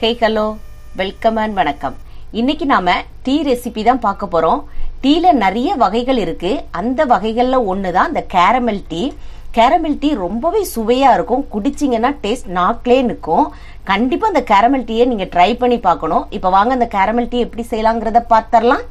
Hey hello welcome and வணக்கம். இன்னைக்கு நாம டீ ரெசிபி தான் பார்க்க போறோம். டீல நிறைய வகைகள் இருக்கு. அந்த வகைகள்ல ஒன்று தான் இந்த கேரமல் டீ கேரமல் டீ ரொம்பவே சுவையா இருக்கும். குடிச்சிங்கன்னா டேஸ்ட் நாக்கிலே நிற்கும். கண்டிப்பா அந்த கேரமல் டீயை நீங்க ட்ரை பண்ணி பார்க்கணும். இப்போ வாங்க அந்த கேரமல் டீ எப்படி செய்யலாங்கிறத பார்த்துடலாம்.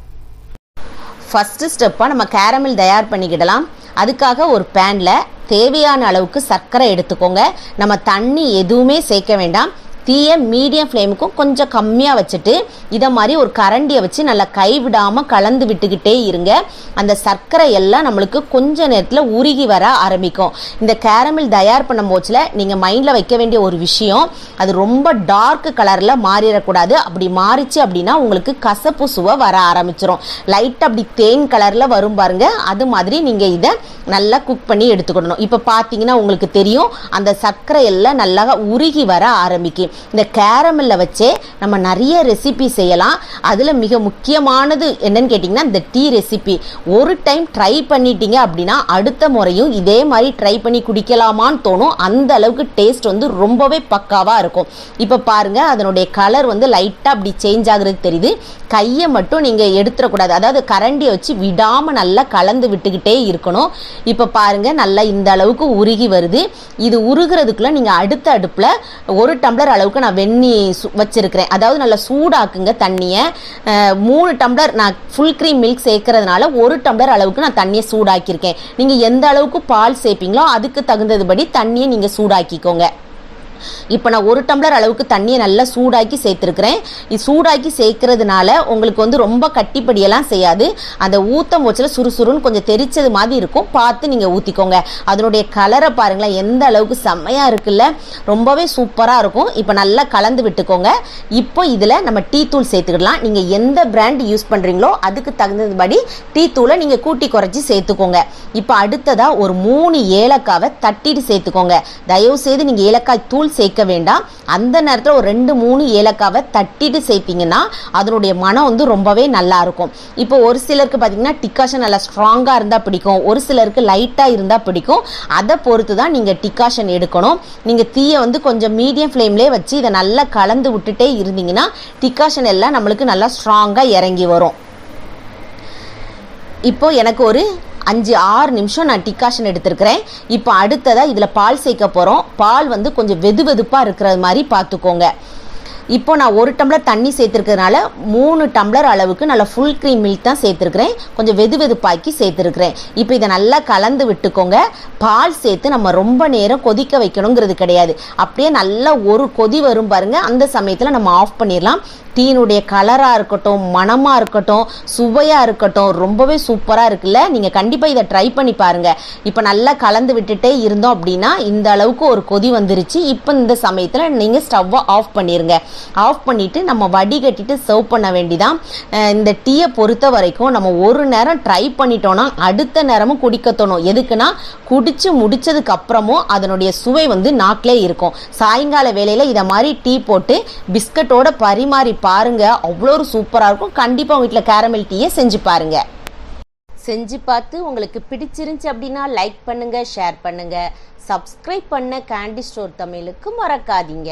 ஃபஸ்ட்டு ஸ்டெப்பாக நம்ம கேரமல் தயார் பண்ணிக்கிடலாம். அதுக்காக ஒரு பேனில் தேவையான அளவுக்கு சர்க்கரை எடுத்துக்கோங்க. நம்ம தண்ணி எதுவுமே சேர்க்க வேண்டாம். தீயை மீடியம் ஃப்ளேமுக்கும் கொஞ்சம் கம்மியாக வச்சுட்டு இதை மாதிரி ஒரு கரண்டியை வச்சு நல்லா கைவிடாமல் கலந்து விட்டுக்கிட்டே இருங்க. அந்த சர்க்கரை எல்லாம் நம்மளுக்கு கொஞ்ச நேரத்தில் உருகி வர ஆரம்பிக்கும். இந்த கேரமில் தயார் பண்ணும் போச்சில் நீங்கள் மைண்டில் வைக்க வேண்டிய ஒரு விஷயம் அது ரொம்ப டார்க் கலரில் மாறிடக்கூடாது. அப்படி மாறிச்சு அப்படின்னா உங்களுக்கு கசப்பு சுவை வர ஆரம்பிச்சிடும் லைட் அப்படி தேன் கலரில் வரும் பாருங்க. அது மாதிரி நீங்கள் இதை நல்லா குக் பண்ணி எடுத்துக்கிடணும் இப்போ பார்த்தீங்கன்னா உங்களுக்கு தெரியும் அந்த சர்க்கரை எல்லாம் நல்லா உருகி வர ஆரம்பிக்கும் இந்த கேரமில் வச்சே நம்ம நிறைய ரெசிபி செய்யலாம். அதில் மிக முக்கியமானது என்னன்னு கேட்டிங்கன்னா இந்த டீ ரெசிபி ஒரு டைம் ட்ரை பண்ணிட்டீங்க அப்படின்னா அடுத்த முறையும் இதே மாதிரி ட்ரை பண்ணி குடிக்கலாமான்னு தோணும். அந்த அளவுக்கு டேஸ்ட் வந்து ரொம்பவே பக்காவாக இருக்கும். இப்போ பாருங்க அதனுடைய கலர் வந்து லைட்டாக அப்படி சேஞ்ச் ஆகுறது தெரியுது. கையை மட்டும் நீங்கள் எடுத்துடக்கூடாது. அதாவது கரண்டியை வச்சு விடாமல் நல்லா கலந்து விட்டுக்கிட்டே இருக்கணும். இப்போ பாருங்க நல்லா இந்த அளவுக்கு உருகி வருது. இது உருகிறதுக்குள்ள நீங்கள் அடுத்த அடுப்பில் ஒரு டம்ளர் அளவு அளவுக்கு நான் வெந்நி சு- வச்சிருக்கிறேன். அதாவது நல்லா சூடாக்குங்க தண்ணியை. மூணு டம்ளர் நான் ஃபுல் க்ரீம் மில்க் சேர்க்கறதுனால ஒரு டம்ளர் அளவுக்கு நான் தண்ணியை சூடாக்கியிருக்கேன். நீங்கள் எந்த அளவுக்கு பால் சேர்ப்பீங்களோ அதுக்கு தகுந்ததுபடி தண்ணியை நீங்கள் சூடாக்கிக்கோங்க. இப்போ நான் ஒரு டம்ளர் அளவுக்கு தண்ணியை நல்லா சூடாக்கி சேர்த்துருக்குறேன். இது சூடாக்கி சேர்க்கறதுனால உங்களுக்கு வந்து ரொம்ப கட்டிப்படியெல்லாம் செய்யாது. அந்த ஊத்தம் போச்சில் சுறுசுறுன்னு கொஞ்சம் தெரிச்சது மாதிரி இருக்கும். பார்த்து நீங்கள் ஊற்றிக்கோங்க அதனுடைய கலரை பாருங்களேன். எந்த அளவுக்கு செம்மையாக இருக்குல்ல. ரொம்பவே சூப்பராக இருக்கும். இப்போ நல்லா கலந்து விட்டுக்கோங்க. இப்போ இதில் நம்ம டீ தூள் சேர்த்துக்கிடலாம். நீங்கள் எந்த பிராண்ட் யூஸ் பண்ணுறீங்களோ அதுக்கு தகுந்தபடி டீ தூளை நீங்கள் கூட்டி குறைச்சி சேர்த்துக்கோங்க. இப்போ அடுத்ததாக ஒரு மூணு ஏலக்காவை தட்டிட்டு சேர்த்துக்கோங்க. தயவு செய்து நீங்கள் ஏலக்காய் தூள் சேர்க்க வேண்டாம். அந்த நேரத்தில் ஒரு ரெண்டு மூணு ஏலக்காவை தட்டிட்டு சேர்த்தீங்கன்னா அதனுடைய மனம் வந்து ரொம்பவே நல்லா இருக்கும். இப்போ ஒரு சிலருக்கு பார்த்தீங்கன்னா டிக்காஷன் நல்லா ஸ்ட்ராங்காக இருந்தால் பிடிக்கும். ஒரு சிலருக்கு லைட்டாக இருந்தால் பிடிக்கும். அதை பொறுத்து தான் நீங்கள் டிக்காஷன் எடுக்கணும். நீங்கள் தீயை வந்து கொஞ்சம் மீடியம் ஃப்ளேம்லேயே வச்சு இதை நல்லா கலந்து விட்டுட்டே இருந்தீங்கன்னா டிக்காஷன் எல்லாம் நம்மளுக்கு நல்லா ஸ்ட்ராங்காக இறங்கி வரும். இப்போ எனக்கு ஒரு அஞ்சு ஆறு நிமிஷம் நான் டிக்காஷன் எடுத்திருக்கிறேன். இப்போ அடுத்ததாக இதில் பால் சேர்க்க போகிறோம் பால் வந்து கொஞ்சம் வெது வெதுப்பாக இருக்கிறது மாதிரி பார்த்துக்கோங்க. இப்போ நான் ஒரு டம்ளர் தண்ணி சேர்த்துருக்கிறதுனால மூணு டம்ளர் அளவுக்கு நல்லா ஃபுல் க்ரீம் மில்க் தான் சேர்த்துருக்கிறேன். கொஞ்சம் வெது வெதுப்பாக்கி சேர்த்துருக்கிறேன். இப்போ இதை நல்லா கலந்து விட்டுக்கோங்க. பால் சேர்த்து நம்ம ரொம்ப நேரம் கொதிக்க வைக்கணுங்கிறது கிடையாது. அப்படியே நல்லா ஒரு கொதி வரும் பாருங்கள் அந்த சமயத்தில் நம்ம ஆஃப் பண்ணிடலாம். டீனுடைய கலராக இருக்கட்டும் மணமாக இருக்கட்டும் சுவையாக இருக்கட்டும் ரொம்பவே சூப்பராக இருக்குல்ல? நீங்கள் கண்டிப்பாக இதை ட்ரை பண்ணி பாருங்கள் இப்போ நல்லா கலந்து விட்டுட்டே இருந்தோம் அப்படின்னா இந்த அளவுக்கு ஒரு கொதி வந்துருச்சு. இப்போ இந்த சமயத்தில் நீங்கள் ஸ்டவ்வை ஆஃப் பண்ணிடுங்க ஆஃப் பண்ணிவிட்டு நம்ம வடிகட்டிட்டு சர்வ் பண்ண வேண்டிதான். இந்த டீயை பொறுத்த வரைக்கும் நம்ம ஒரு நேரம் ட்ரை பண்ணிட்டோன்னா அடுத்த நேரமும் குடிக்க தோணும். எதுக்குன்னா குடித்து முடித்ததுக்கு அப்புறமும் அதனுடைய சுவை வந்து நாக்கிலே இருக்கும். சாயங்கால வேலையில் இதை மாதிரி டீ போட்டு பிஸ்கட்டோட பரிமாறி பாருங்கள் அவ்வளோ ஒரு சூப்பராக இருக்கும். கண்டிப்பாக உங்கள் வீட்டில் கேரமல் டீயை செஞ்சு பாருங்கள் செஞ்சு பார்த்து உங்களுக்கு பிடிச்சிருந்துச்சு அப்படின்னா லைக் பண்ணுங்க ஷேர் பண்ணுங்க. சப்ஸ்கிரைப் பண்ண கேண்டி ஸ்டோர் தமிழுக்கு மறக்காதீங்க.